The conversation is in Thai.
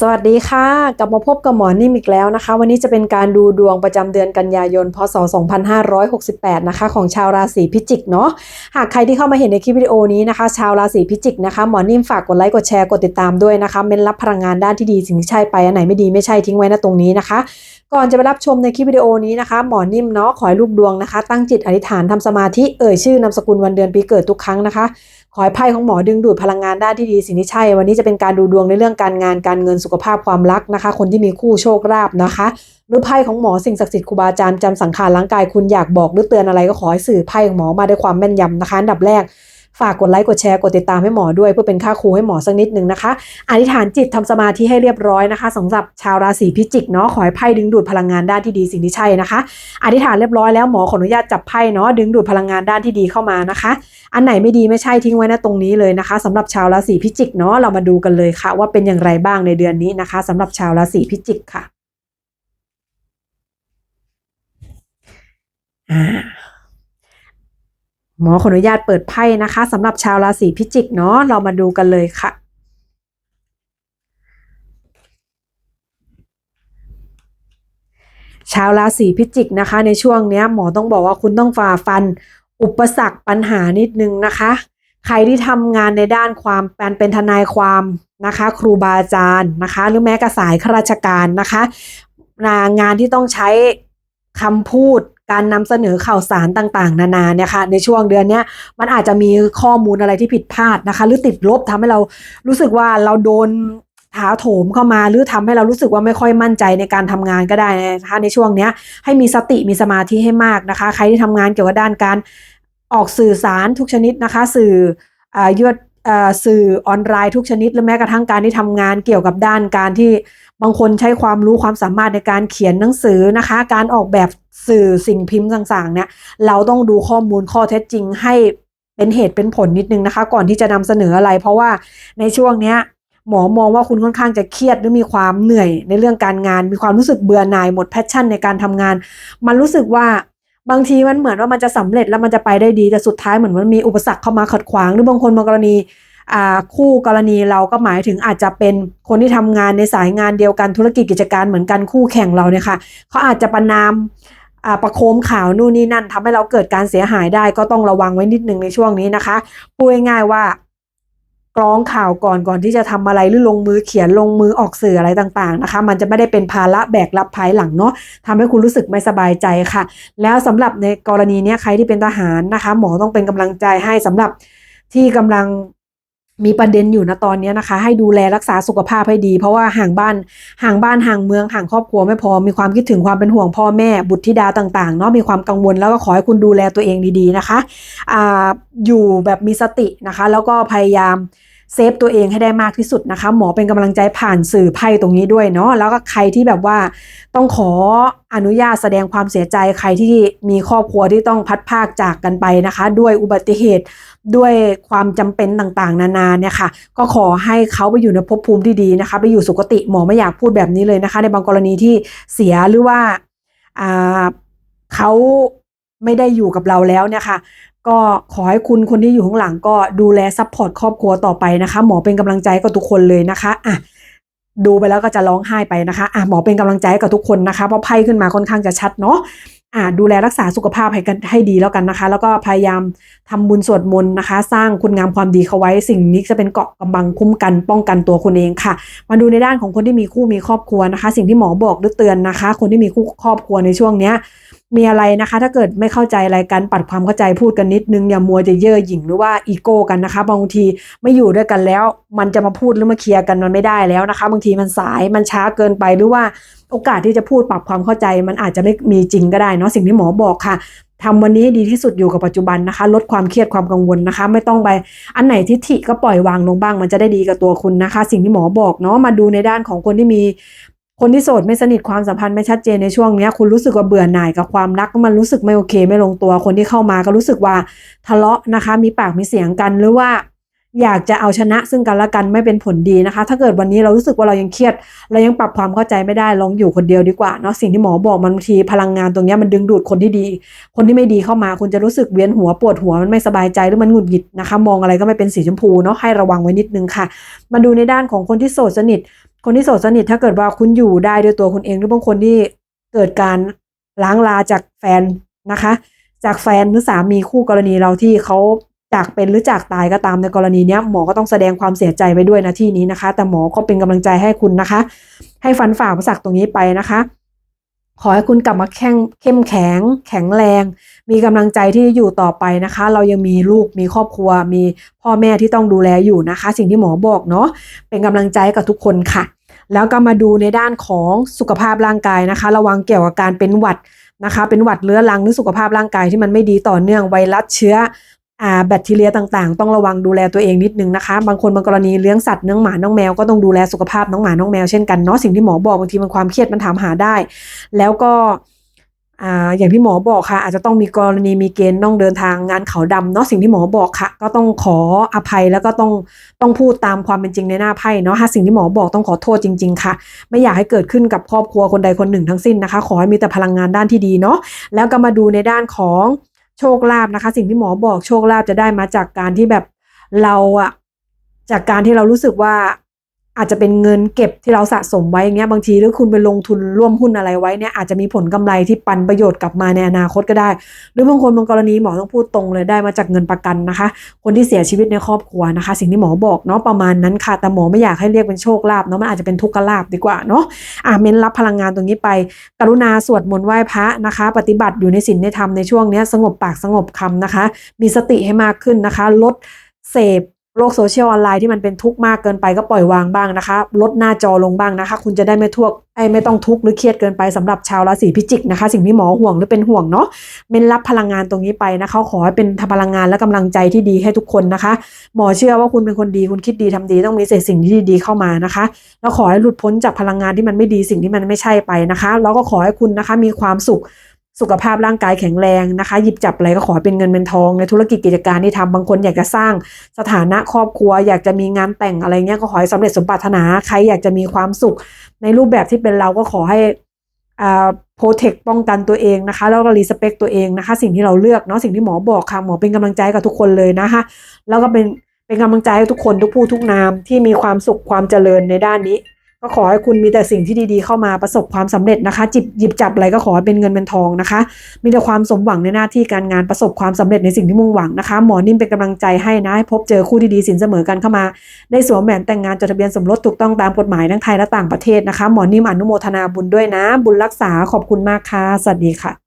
สวัสดีค่ะ กลับมาพบกับหมอนิ่มอีกแล้วนะคะ วันนี้จะเป็นการดูดวงประจำเดือนกันยายน พศ 2568 นะคะ ของชาวราศีพิจิกเนาะหากใครที่เข้ามาเห็นในคลิปวิดีโอนี้นะคะ ชาวราศีพิจิกนะคะหมอนิ่มฝากกดไลค์กดแชร์กดติดตามด้วยนะคะเม้นรับพลังงานด้านที่ดีสิ่งที่ใช่ไปอันไหนไม่ดีไม่ใช่ทิ้งไว้นะตรงนี้นะคะก่อนจะไปรับชมในคลิปวิดีโอนี้นะคะ หมอนิ่มเนาะขอให้ลูกดวงนะคะ ตั้งจิตอธิษฐานทำสมาธิเอ่ยชื่อนามสกุลวันเดือนปีเกิดทุกครั้งนะคะ ขอให้ไพ่ของหมอดึงดูดพลังงานด้านที่ดีสิ่งที่ใช่ วันนี้จะเป็นการดูดวงในเรื่องการงานการเงินสุขภาพความรักนะคะ คนที่มีคู่โชคลาภนะคะหรือไพ่ของหมอสิ่งศักดิ์สิทธิ์ครูบาอาจารย์จำสังขารร่างกายคุณอยากบอกหรือเตือนอะไรก็ขอให้สื่อไพ่ของหมอมาด้วยความแม่นยำนะคะอันดับแรก ฝากกดไลค์กดแชร์กดติดตามให้หมอด้วย เพื่อเป็นค่าครูให้หมอสักนิดนึงนะคะ อธิษฐานจิตทำสมาธิให้เรียบร้อยนะคะสำหรับชาวราศีพิจิกเนาะขอให้ไพ่ดึงดูดพลังงานด้านที่ดีสิ่งที่ใช่นะคะ อธิษฐานเรียบร้อยแล้วหมอขออนุญาตจับไพ่เนาะดึงดูดพลังงานด้านที่ดีเข้ามานะคะ อันไหนไม่ดีไม่ใช่ทิ้งไว้นะตรงนี้เลยนะคะสำหรับชาวราศีพิจิกเนาะเรามาดูกันเลยค่ะ ว่าเป็นอย่างไรบ้างในเดือนนี้นะคะสำหรับชาวราศีพิจิกค่ะอ่า หมอขออนุญาตเปิดไพ่นะคะสำหรับชาวราศีพิจิกเนาะเรามาดูกันเลยค่ะ ชาวราศีพิจิกนะคะ ในช่วงเนี้ยหมอต้องบอกว่าคุณต้องฝ่าฟัน อุปสรรคปัญหานิดนึงนะคะ ใครที่ทำงานในด้านความเป็นเป็นทนายความนะคะ ครูบาอาจารย์นะคะ หรือแม้กระสายข้าราชการนะคะงานที่ต้องใช้คำพูด การนำเสนอข่าวสารต่างๆ นานาเนี่ยค่ะในช่วงเดือนเนี้ยมันอาจจะมีข้อมูลอะไรที่ผิดพลาดนะคะ หรือติดลบทำให้เรารู้สึกว่าเราโดนถาโถมเข้ามาหรือทำให้เรารู้สึกว่าไม่ค่อยมั่นใจในการทำงานก็ได้นะคะในช่วงเนี้ยให้มีสติมีสมาธิให้มากนะคะ ใครที่ทำงานเกี่ยวกับด้านการออกสื่อสารทุกชนิดนะคะ สื่ออายด สื่อออนไลน์ทุกชนิด หรือแม้กระทั่งการที่ทำงานเกี่ยวกับด้านการที่บางคนใช้ความรู้ความสามารถในการเขียนหนังสือนะคะ การออกแบบสื่อสิ่งพิมพ์ต่างๆ เนี่ย เราต้องดูข้อมูลข้อเท็จจริงให้เป็นเหตุเป็นผลนิดนึงนะคะ ก่อนที่จะนำเสนออะไร เพราะว่าในช่วงเนี้ยหมอมองว่าคุณค่อนข้างจะเครียดหรือมีความเหนื่อยในเรื่องการงาน มีความรู้สึกเบื่อหน่ายหมดแพชชั่นในการทำงาน มันรู้สึกว่า บางทีมันเหมือนว่ามันจะสำเร็จแล้วมันจะไปได้ดีแต่สุดท้ายเหมือนมันมีอุปสรรคเข้ามาขัดขวาง หรือบางคนบางกรณีคู่กรณีเราก็หมายถึงอาจจะเป็นคนที่ทำงานในสายงานเดียวกันธุรกิจกิจการเหมือนกันคู่แข่งเราเนี่ยค่ะเขาอาจจะประนามประโคมข่าวนู่นนี่นั่นทำให้เราเกิดการเสียหายได้ก็ต้องระวังไว้นิดนึงในช่วงนี้นะคะพูดง่ายๆว่า กรองข่าวก่อนก่อนที่จะทำอะไรหรือลงมือเขียนลงมือออกสื่ออะไรต่างๆนะคะ มันจะไม่ได้เป็นภาระแบกรับภายหลังเนาะทำให้คุณรู้สึกไม่สบายใจค่ะ แล้วสำหรับในกรณีนี้ใครที่เป็นทหารนะคะ หมอต้องเป็นกำลังใจให้สำหรับที่กำลัง มีประเด็นอยู่นะตอนนี้นะคะ ให้ดูแลรักษาสุขภาพให้ดี เพราะว่าห่างบ้านห่างบ้านห่างเมืองห่างครอบครัวไม่พอมีความคิดถึงความเป็นห่วงพ่อแม่บุตรธิดาต่างๆเนาะมีความกังวลแล้วก็ขอให้คุณดูแลตัวเองดีๆนะคะอ่าอยู่แบบมีสตินะคะ แล้วก็พยายาม เซฟตัวเองให้ได้มากที่สุดนะคะ หมอเป็นกำลังใจผ่านสื่อไพ่ตรงนี้ด้วยเนาะแล้วก็ใครที่แบบว่าต้องขออนุญาตแสดงความเสียใจใครที่มีครอบครัวที่ต้องพัดภาคจากกันไปนะคะ ด้วยอุบัติเหตุด้วยความจำเป็นต่างๆ นานาเนี่ยค่ะ ก็ขอให้เขาไปอยู่ในภพภูมิที่ดีนะคะ ไปอยู่สุคติหมอไม่อยากพูดแบบนี้เลยนะคะ ในบางกรณีที่เสียหรือว่าเขาไม่ได้อยู่กับเราแล้วเนี่ยค่ะ ก็ขอให้คุณคนที่อยู่ข้างหลังก็ดูแลซัพพอร์ตครอบครัวต่อไปนะคะ หมอเป็นกำลังใจกับทุกคนเลยนะคะอะดูไปแล้วก็จะร้องไห้ไปนะคะอะหมอเป็นกำลังใจกับทุกคนนะคะเพราะไพ่ขึ้นมาค่อนข้างจะชัดเนาะ อ่าดูแลรักษาสุขภาพให้กันให้ดีแล้วกันนะคะ แล้วก็พยายามทำบุญสวดมนต์นะคะ สร้างคุณงามความดีเขาไว้สิ่งนี้จะเป็นเกาะกำบังคุ้มกันป้องกันตัวคุณเองค่ะ มาดูในด้านของคนที่มีคู่มีครอบครัวนะคะ สิ่งที่หมอบอกหรือเตือนนะคะ คนที่มีคู่ครอบครัวในช่วงเนี้ยมีอะไรนะคะ ถ้าเกิดไม่เข้าใจอะไรกันปัดความเข้าใจพูดกันนิดนึงอย่ามัวจะเย่อหยิ่งหรือว่าอีโก้กันนะคะ บางทีไม่อยู่ด้วยกันแล้ว มันจะมาพูดหรือมาเคลียร์กันมันไม่ได้แล้วนะคะ บางทีมันสายมันช้าเกินไปหรือว่าโอกาสที่จะพูดปรับความเข้าใจมันอาจจะไม่มีจริงก็ได้เนาะสิ่งที่หมอบอกค่ะทำวันนี้ดีที่สุดอยู่กับปัจจุบันนะคะ ลดความเครียดความกังวลนะคะ ไม่ต้องไปอันไหนทิฐิก็ปล่อยวางลงบ้าง มันจะได้ดีกับตัวคุณนะคะ สิ่งที่หมอบอกเนาะมาดูในด้านของคนที่มีคนที่โสดไม่สนิทความสัมพันธ์ไม่ชัดเจนในช่วงนี้คุณรู้สึกว่าเบื่อหน่ายกับความรักมันรู้สึกไม่โอเค ไม่ลงตัวคนที่เข้ามาก็รู้สึกว่าทะเลาะนะคะ มีปากมีเสียงกันหรือว่า อยากจะเอาชนะซึ่งกันและกันไม่เป็นผลดีนะคะ ถ้าเกิดวันนี้เรารู้สึกว่าเรายังเครียด เรายังปรับความเข้าใจไม่ได้ลองอยู่คนเดียวดีกว่าเนาะสิ่งที่หมอบอกมันบางทีพลังงานตรงนี้มันดึงดูดคนที่ดี คนที่ไม่ดีเข้ามา คุณจะรู้สึกเวียนหัวปวดหัวมันไม่สบายใจหรือมันหงุดหงิดนะคะ มองอะไรก็ไม่เป็นสีชมพูเนาะให้ระวังไว้นิดนึงค่ะ มาดูในด้านของคนที่โสดสนิท คนที่โสดสนิทถ้าเกิดว่าคุณอยู่ได้ด้วยตัวคุณเองหรือบางคนที่เกิดการล้างลาจากแฟนนะคะ จากแฟนหรือสามีคู่กรณีเราที่เขา จากเป็นหรือจากตายก็ตามในกรณีนี้หมอก็ต้องแสดงความเสียใจไปด้วยนะที่นี้นะคะ แต่หมอก็เป็นกำลังใจให้คุณนะคะ ให้ฟันฝ่าอุปสรรคตรงนี้ไปนะคะ ขอให้คุณกลับมาแข็งเข้มแข็ง แข็งแรง มีกำลังใจที่อยู่ต่อไปนะคะ เรายังมีลูกมีครอบครัว มีพ่อแม่ที่ต้องดูแลอยู่นะคะ สิ่งที่หมอบอกเนาะเป็นกำลังใจกับทุกคนค่ะ แล้วก็มาดูในด้านของสุขภาพร่างกายนะคะ ระวังเกี่ยวกับการเป็นหวัดนะคะ เป็นหวัดเรื้อรังหรือสุขภาพร่างกายที่มันไม่ดีต่อเนื่องไวรัสเชื้อ อ่าแบคทีเรียต่างๆ ต้องระวังดูแลตัวเองนิดนึงนะคะ บางคนบางกรณีเลี้ยงสัตว์น้องหมาน้องแมวก็ต้องดูแลสุขภาพน้องหมาน้องแมวเช่นกันเนาะสิ่งที่หมอบอกบางทีมันความเครียดมันถามหาได้ แล้วก็อ่าอย่างที่หมอบอกค่ะ อาจจะต้องมีกรณีมีเกณฑ์ต้องเดินทางงานเขาดำเนาะสิ่งที่หมอบอกค่ะ ก็ต้องขออภัยแล้วก็ต้องต้องพูดตามความเป็นจริงในหน้าไพ่เนาะถ้าสิ่งที่หมอบอกต้องขอโทษจริง ๆ ค่ะ ไม่อยากให้เกิดขึ้นกับครอบครัวคนใดคนหนึ่งทั้งสิ้นนะคะ ขอให้มีแต่พลังงานด้านที่ดีเนาะแล้วก็มาดูในด้านของ โชคลาภนะคะ สิ่งที่หมอบอกโชคลาภจะได้มาจากการที่แบบเราอะจากการที่เรารู้สึกว่า อาจจะเป็นเงินเก็บที่เราสะสมไว้อย่างเงี้ยบางทีหรือคุณไปลงทุนร่วมหุ้นอะไรไว้เนี่ยอาจจะมีผลกำไรที่ปันประโยชน์กลับมาในอนาคตก็ได้ หรือบางคนบางกรณีหมอต้องพูดตรงเลยได้มาจากเงินประกันนะคะ คนที่เสียชีวิตในครอบครัวนะคะ สิ่งที่หมอบอกเนาะประมาณนั้นค่ะแต่หมอไม่อยากให้เรียกเป็นโชคลาภเนาะมันอาจจะเป็นทุกขลาภดีกว่าเนาะอะเม้นรับพลังงานตรงนี้ไป กรุณาสวดมนต์ไหว้พระนะคะ ปฏิบัติอยู่ในศีลในธรรมในช่วงเนี้ยสงบปากสงบคำนะคะ มีสติให้มากขึ้นนะคะ ลดเสพ โลกโซเชียลออนไลน์ที่มันเป็นทุกข์มากเกินไปก็ปล่อยวางบ้างนะคะ ลดหน้าจอลงบ้างนะคะ คุณจะได้ไม่ทุกข์ไอ้ไม่ต้องทุกข์หรือเครียดเกินไปสำหรับชาวราศีพิจิกนะคะ สิ่งที่หมอห่วงหรือเป็นห่วงเนาะเม้นรับพลังงานตรงนี้ไปนะคะขอให้เป็นพลังงานและกำลังใจที่ดีให้ทุกคนนะคะ หมอเชื่อว่าคุณเป็นคนดีคุณคิดดีทำดีต้องมีเศษสิ่งที่ดีๆเข้ามานะคะ แล้วขอให้หลุดพ้นจากพลังงานที่มันไม่ดีสิ่งที่มันไม่ใช่ไปนะคะ แล้วก็ขอให้คุณนะคะมีความสุข สุขภาพร่างกายแข็งแรงนะคะ หยิบจับอะไรก็ขอเป็นเงินเป็นทอง ในธุรกิจกิจการที่ทำบางคนอยากจะสร้างสถานะครอบครัว อยากจะมีงานแต่งอะไรเงี้ยก็ขอให้สำเร็จสมปรารถนาใครอยากจะมีความสุข ในรูปแบบที่เป็นเราก็ขอให้อ่าโปรเทคป้องกันตัวเองนะคะ แล้วก็รีสเปคตัวเองนะคะ สิ่งที่เราเลือกเนาะสิ่งที่หมอบอกค่ะหมอเป็นกำลังใจกับทุกคนเลยนะคะ แล้วก็เป็นเป็นกำลังใจให้ทุกคนทุกผู้ทุกนามที่มีความสุขความเจริญในด้านนี้ ก็ขอให้คุณมีแต่สิ่งที่ดีๆเข้ามาประสบความสำเร็จนะคะ จิบหยิบจับอะไรก็ขอให้เป็นเงินเป็นทองนะคะ มีแต่ความสมหวังในหน้าที่การงานประสบความสำเร็จในสิ่งที่มุ่งหวังนะคะ หมอนิ่มเป็นกำลังใจให้นะให้พบเจอคู่ที่ดีสินเสมอกันเข้ามา ได้สวมแหวนแต่งงานจดทะเบียนสมรสถูกต้องตามกฎหมายทั้งไทยและต่างประเทศนะคะ หมอนิ่มอนุโมทนาบุญด้วยนะ บุญรักษาขอบคุณมากค่ะสวัสดีค่ะ